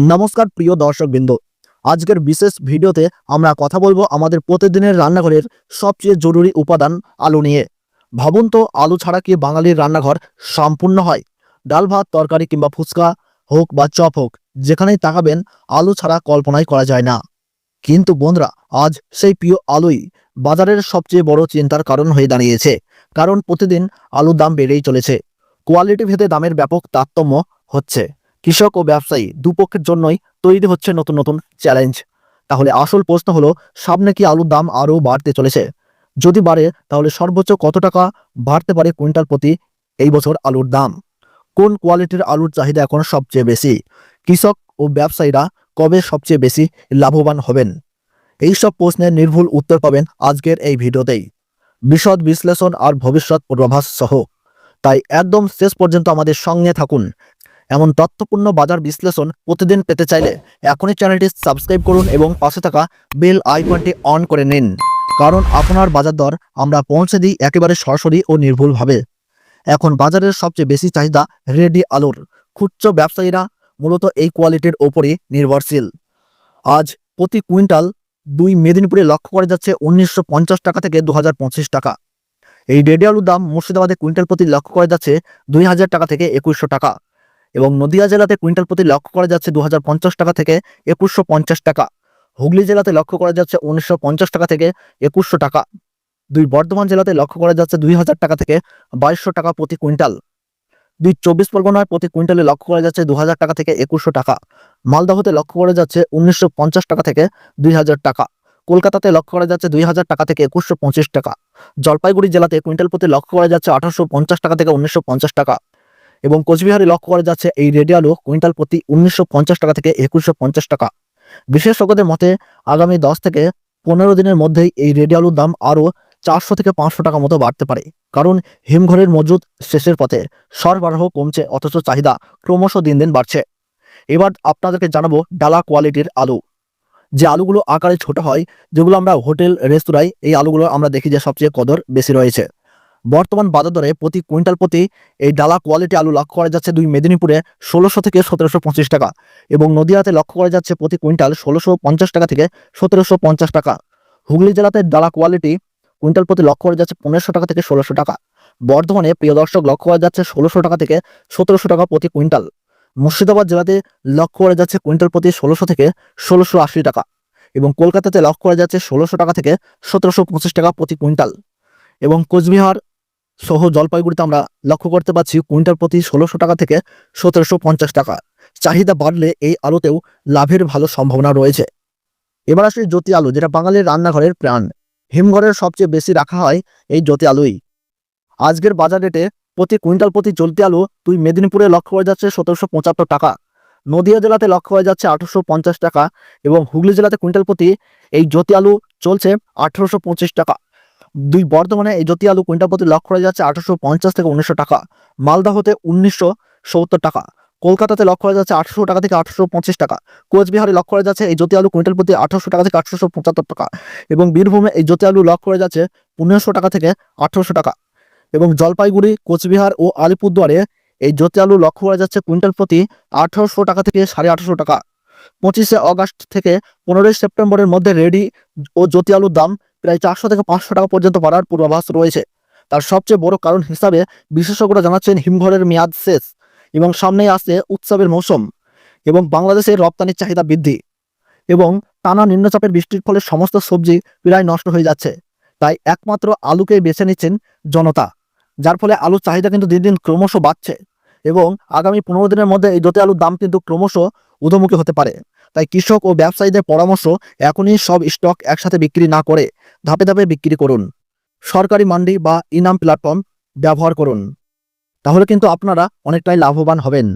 নমস্কার প্রিয় দর্শকবৃন্দ। আজকের বিশেষ ভিডিওতে আমরা কথা বলব আমাদের প্রতিদিনের রান্নাঘরের সবচেয়ে জরুরি উপাদান আলু নিয়ে। ভাবুন তো, আলু ছাড়া কি বাঙালির রান্নাঘর সম্পূর্ণ হয়? ডাল ভাত, তরকারি কিংবা ফুচকা হোক বা চপ হোক, যেখানেই তাকাবেন, আলু ছাড়া কল্পনাই করা যায় না। কিন্তু বন্ধুরা, আজ সেই প্রিয় আলুই বাজারের সবচেয়ে বড় চিন্তার কারণ হয়ে দাঁড়িয়েছে। কারণ প্রতিদিন আলুর দাম বেড়েই চলেছে। কোয়ালিটি ভেদে দামের ব্যাপক তারতম্য হচ্ছে। কৃষক ও ব্যবসায়ী দুপক্ষের জন্যই তৈরি হচ্ছে নতুন নতুন চ্যালেঞ্জ তাহলে আসল প্রশ্ন হলো, সামনে কি আলুর দাম আরও বাড়তে চলেছে? যদি বাড়ে, তাহলে সর্বোচ্চ কত টাকা বাড়তে পারে কুইন্টাল প্রতি এই বছর আলুর দাম? কোন কোয়ালিটির আলুর চাহিদা এখন সবচেয়ে বেশি? কৃষক ও ব্যবসায়ীরা কবে সবচেয়ে বেশি লাভবান হবেন? এই সব প্রশ্নের নির্ভুল উত্তর পাবেন আজকের এই ভিডিওতেই। বিশদ বিশ্লেষণ আর ভবিষ্যৎ পূর্বাভাস সহ। তাই একদম শেষ পর্যন্ত আমাদের সঙ্গে থাকুন। এমন তথ্যপূর্ণ বাজার বিশ্লেষণ প্রতিদিন পেতে চাইলে এখনই চ্যানেলটি সাবস্ক্রাইব করুন এবং পাশে থাকা বেল আইকনটি অন করে নিন। কারণ আপনার বাজার দর আমরা পৌঁছে দিই একেবারে সরাসরি ও নির্ভুলভাবে। এখন বাজারের সবচেয়ে বেশি চাহিদা রেডি আলুর। খুচরো ব্যবসায়ীরা মূলত এই কোয়ালিটির ওপরই নির্ভরশীল। আজ প্রতি কুইন্টাল দুই মেদিনীপুরে লক্ষ্য করা যাচ্ছে উনিশশো পঞ্চাশ টাকা থেকে দু হাজার পঁচিশ টাকা। এই রেডি আলুর দাম মুর্শিদাবাদে কুইন্টাল প্রতি লক্ষ্য করা যাচ্ছে দুই হাজার টাকা থেকে একুশশো টাকা। এবং নদিয়া জেলাতে কুইন্টাল প্রতি লক্ষ্য করা যাচ্ছে দু হাজার পঞ্চাশ টাকা থেকে একুশশো টাকা। হুগলি জেলাতে লক্ষ্য করা যাচ্ছে উনিশশো পঞ্চাশ টাকা থেকে একুশশো টাকা। দুই বর্ধমান জেলাতে লক্ষ্য করা যাচ্ছে দুই হাজার টাকা থেকে বাইশশো টাকা প্রতি কুইন্টাল। দুই চব্বিশ পরগনায় প্রতি কুইন্টালে লক্ষ্য করা যাচ্ছে দু হাজার টাকা থেকে একুশশো টাকা। মালদহতে লক্ষ্য করা যাচ্ছে উনিশশো পঞ্চাশ টাকা থেকে দুই হাজার টাকা। কলকাতাতে লক্ষ্য করা যাচ্ছে দুই হাজার টাকা থেকে একুশশো পঁচিশ টাকা। জলপাইগুড়ি জেলাতে কুইন্টাল প্রতি লক্ষ্য করা যাচ্ছে আঠারোশো পঞ্চাশ টাকা থেকে উনিশশো পঞ্চাশ টাকা। এবং কোচবিহারে লক্ষ্য করা যাচ্ছে এই রেডি আলু কুইন্টাল প্রতি উনিশশো পঞ্চাশ টাকা থেকে একুশশো টাকা। বিশেষজ্ঞদের মতে, আগামী দশ থেকে পনেরো দিনের মধ্যেই এই রেডি আলুর দাম আরও চারশো থেকে পাঁচশো টাকা মতো বাড়তে পারে। কারণ হিমঘরের মজুদ শেষের পথে সরবরাহ কমছে, অথচ চাহিদা ক্রমশ দিন দিন বাড়ছে। এবার আপনাদেরকে জানাব ডালা কোয়ালিটির আলু। যে আলুগুলো আকারে ছোট হয়, যেগুলো আমরা হোটেল, রেস্তোরাঁয় এই আলুগুলো আমরা দেখি যে সবচেয়ে কদর বেশি রয়েছে। বর্তমান বাজার দরে প্রতি কুইন্টাল প্রতি এই ডালা কোয়ালিটি আলু লক্ষ্য করা যাচ্ছে দুই মেদিনীপুরে ষোলোশো থেকে সতেরোশো পঁচিশ টাকা এবং নদীয়াতে লক্ষ্য করা যাচ্ছে প্রতি কুইন্টাল ষোলোশো পঞ্চাশ টাকা থেকে সতেরোশো পঞ্চাশ টাকা। হুগলি জেলাতে ডালা কোয়ালিটি কুইন্টাল প্রতি লক্ষ্য করা যাচ্ছে পনেরোশো টাকা থেকে ষোলোশো টাকা। বর্ধমানে প্রিয় দর্শক লক্ষ্য করা যাচ্ছে ষোলোশো টাকা থেকে সতেরোশো টাকা প্রতি কুইন্টাল। মুর্শিদাবাদ জেলাতে লক্ষ্য করা যাচ্ছে কুইন্টাল প্রতি ষোলোশো থেকে ষোলোশো আশি টাকা এবং কলকাতাতে লক্ষ্য করা যাচ্ছে ষোলোশো টাকা থেকে সতেরোশো পঁচিশ টাকা প্রতি কুইন্টাল। এবং কোচবিহার সহ জলপাইগুড়িতে আমরা লক্ষ্য করতে পারছি কুইন্টাল প্রতি ষোলোশো টাকা থেকে সতেরোশো পঞ্চাশ টাকা। চাহিদা বাড়লে এই আলুতেও লাভের ভালো সম্ভাবনা রয়েছে। এবার আসলে জ্যোতি আলু, যেটা বাঙালির রান্নাঘরের প্রাণ। হিমঘরের সবচেয়ে বেশি রাখা হয় এই জ্যোতি আলুই। আজকের বাজার রেটে প্রতি কুইন্টাল প্রতি জ্যোতি আলু তুই মেদিনীপুরে লক্ষ্য করা যাচ্ছে সতেরোশো পঁচাত্তর টাকা। নদিয়া জেলাতে লক্ষ্য করা যাচ্ছে আঠারোশো পঞ্চাশ টাকা এবং হুগলি জেলাতে কুইন্টাল প্রতি এই জ্যোতি আলু চলছে আঠারোশো পঁচিশ টাকা। দুই বর্ধমানে এই জ্যোতি আলু কুইন্টাল প্রতি লক্ষ্য করা যাচ্ছে আঠারোশো পঞ্চাশ থেকে উনিশশো টাকা। মালদাহতে উনিশশো সত্তর টাকা। কলকাতাতে লক্ষ্য করা যাচ্ছে আঠারোশো টাকা থেকে আঠারোশো পঁচিশ টাকা। কোচবিহারে লক্ষ্য করা যাচ্ছে এই জ্যোতি আলু কুইন্টাল প্রতি আঠারোশো টাকা থেকে আঠারোশো পঁচাত্তর টাকা এবং বীরভূমে এই জ্যোতি আলু লক্ষ্য করা যাচ্ছে পনেরোশো টাকা থেকে আঠারোশো টাকা। এবং জলপাইগুড়ি, কোচবিহার ও আলিপুরদুয়ারে এই জ্যোতি আলু লক্ষ্য করা যাচ্ছে কুইন্টাল প্রতি আঠারোশো টাকা থেকে সাড়ে আঠারোশো টাকা। পঁচিশে অগাস্ট থেকে পনেরোই সেপ্টেম্বরের মধ্যে রেডি ও জ্যোতি আলুর দাম প্রায় চারশো থেকে পাঁচশো টাকা পর্যন্ত বাড়ার পূর্বাভাস রয়েছে। তার সবচেয়ে বড় কারণ হিসাবে বিশেষজ্ঞরা জানাচ্ছেন হিমঘরের মেয়াদ শেষ এবং সামনেই আসছে উৎসবের মৌসুম এবং বাংলাদেশের রপ্তানির চাহিদা বৃদ্ধি এবং টানা নিম্নচাপের বৃষ্টির ফলে সমস্ত সবজি প্রায় নষ্ট হয়ে যাচ্ছে। তাই একমাত্র আলুকে বেছে নিচ্ছেন জনতা, যার ফলে আলুর চাহিদা কিন্তু দিন দিন ক্রমশ বাড়ছে এবং আগামী পনেরো দিনের মধ্যে এই জ্যোতি আলুর দাম কিন্তু ক্রমশ ঊর্ধ্বমুখী হতে পারে। তাই কৃষক ও ব্যবসায়ীদের পরামর্শ এখনই সব স্টক একসাথে বিক্রি না করে ধাপে ধাপে বিক্রি করুন। সরকারি মান্ডি বা ইনাম প্ল্যাটফর্ম ব্যবহার করুন। তাহলে কিন্তু আপনারা অনেকটাই লাভবান হবেন।